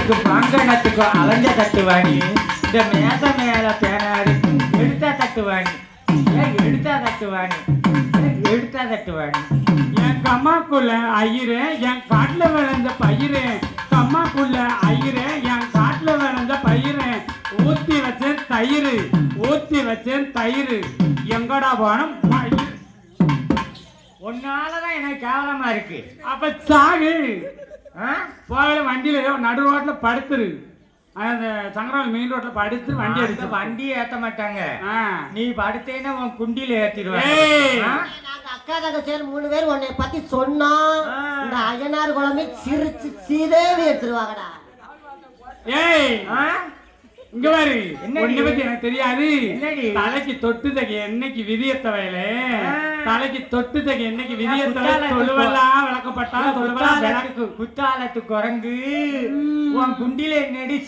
பங்கணத்துக்கு பங்கணத்துக்கு அலைஞ்ச தட்டு இந்த மேத மேல பேனாரு எடுத்தா தட்டு எடுத்தா தட்டு எடுத்தா தட்டு என் கம்மாக்குள்ள ஐயரு என் காட்டுல விளைந்த பயிரு கம்மாக்குள்ள ஐயரு என் காட்டுல விளைந்த பயிரு ஊத்தி வச்சேன் தயிர் ஊத்தி வச்சேன் தயிர் எங்கடா போனோம்? உன்னாலதான் எனக்கு கேவலமா இருக்கு. அப்ப சாகு. ஆ? போகல வண்டியில ஏதோ நடு ரோட்ல படுத்துரு அந்த சங்கராவில் மெயின் ரோட்ல படுத்து வண்டி அடிச்சு வண்டி ஏத்த மாட்டாங்க ஆ. நீ படுத்தேன்னா உன் ஆ? நாங்க அக்கா தங்கச்சியர் மூணு பேர் உன்னை பத்தி சொன்னோம். இந்த அய்யனார் குழம்பு சிரிச்சு சீதேவி எடுத்துருவாங்கடா ஏய் ஆ? இங்க பாரு? ஒண்ணு பத்தி எனக்கு தெரியாது? தலைக்கு தொட்டு தக என்னைக்கு விதியத்த வயல. தலைக்கு தொட்டு தக என்னைக்கு விதியத்த தொழுவெல்லாம் விளக்கப்பட்டா தொழுவெல்லாம் விளக்கு குத்தாலத்து குரங்கு. உன் குண்டில என்னடி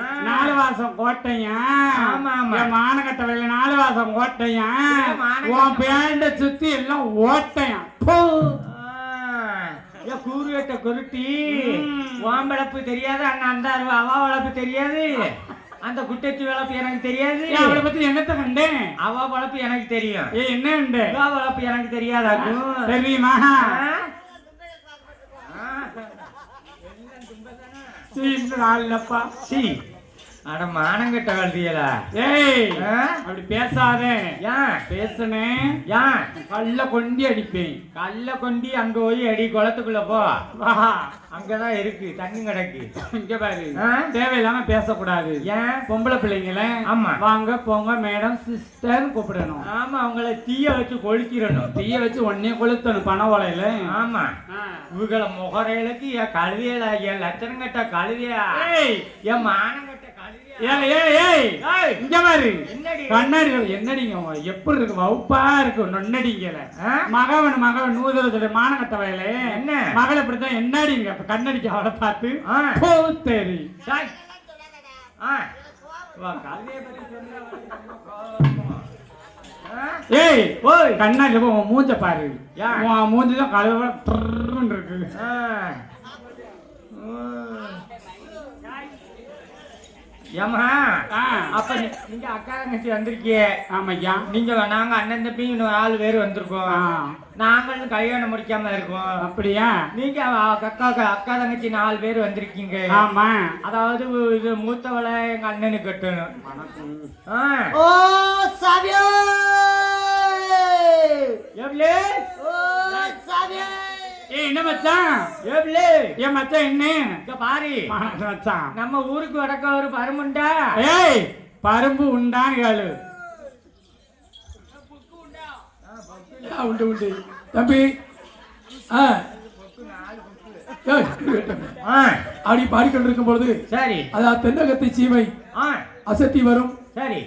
ஆ. நாலு வாசம் கோட்டையா? மானகட்ட வயல நாலு வாசம் கோட்டையா? உன் பேண்ட சுத்தி எல்லாம் ஓட்டையா. கூறு வெட்ட குருட்டி. வளப்பு தெரியாது அண்ணா அந்த அருவா அவ வளப்பு தெரியாது. அந்த குட்டச்சி வளப்பு எனக்கு தெரியாது. அவளை பத்தி என்னத்த கண்டேன்? அவ வளப்பு எனக்கு தெரியும். ஏய் என்ன உண்டு வளப்பு எனக்கு தெரியாதாக்கும் தெரியுமா. சீன்னு நாலுலப்பா சீ. அட மானங்கட்ட கழுதியலா ஏய்? அப்படி பேசாத. ஏன்? பேசுனேன் ஏன்? கல்ல கொண்டி அடிப்பேன். கல்ல கொண்டி அங்க போய் அடி குளத்துக்குள்ள போ. வா. அங்கதான் இருக்கு தண்ணி கிடக்கு. இங்க பாரு? தேவையில்லாம பேசக்கூடாது. ஏன்? பொம்பளை பிள்ளைங்கள ஆமா. வாங்க போங்க மேடம் சிஸ்டர்னு கூப்பிடணும். ஆமா அவங்கள தீய வச்சு கொளுத்திடணும். தீய வச்சு ஒன்னே கொளுத்தணும் பண ஓலையில. ஆமா. இவங்கள முகரையிலுக்கு என் கழுவியல என் லட்சணம் கட்ட கழுவியா? என் மானம் இங்க பாரு. கண்ணாடி என்னடிங்க? எப்படி இருக்கு? வகுப்பா இருக்கு. நொன்னடிங்கல? மகவன் மகவன் நூதல மானகட்ட வயல. என்ன? மகளை இப்படித்தான் என்னடிங்க? கண்ணடிக்க அவளை பார்த்து? ஆ? ஏய் ஓய். கண்ணாடி உன் மூஞ்ச பாரு? உன் மூஞ்சி தான் கழுவ இருக்கு. ஆ. ம். ஏம்மா? ஆ. அப்ப நீங்க அக்கா தங்கச்சி வந்திருக்கியே. ஆமையா நீங்க நாங்க அண்ணன் தம்பி இன்னும் நாலு பேர் வந்திருக்கோம். நாங்களும் கல்யாணம் முடிக்காம இருக்கோம். அப்படியா? நீங்க அக்கா அக்கா தங்கச்சி நாலு பேர் வந்திருக்கீங்க. ஆமா. அதாவது இது மூத்தவளை எங்க அண்ணனுக்கு கட்டணும். ஆ. ஓ சாவியோ என்ன மச்சான்? எவ்வளே ஏன் மச்சான் என்ன? இங்க பாரு. மச்சான். நம்ம ஊருக்கு வடக்க ஒரு பருமுண்டா ஏய் பரும்பு உண்டான்னு கேளு. உண்டு உண்டு. தம்பி ஆ. அப்படி பாடிக்கொண்டிருக்கும் பொழுது சரி. அதான் தென்னகத்தை சீமை அசத்தி வரும். சரி.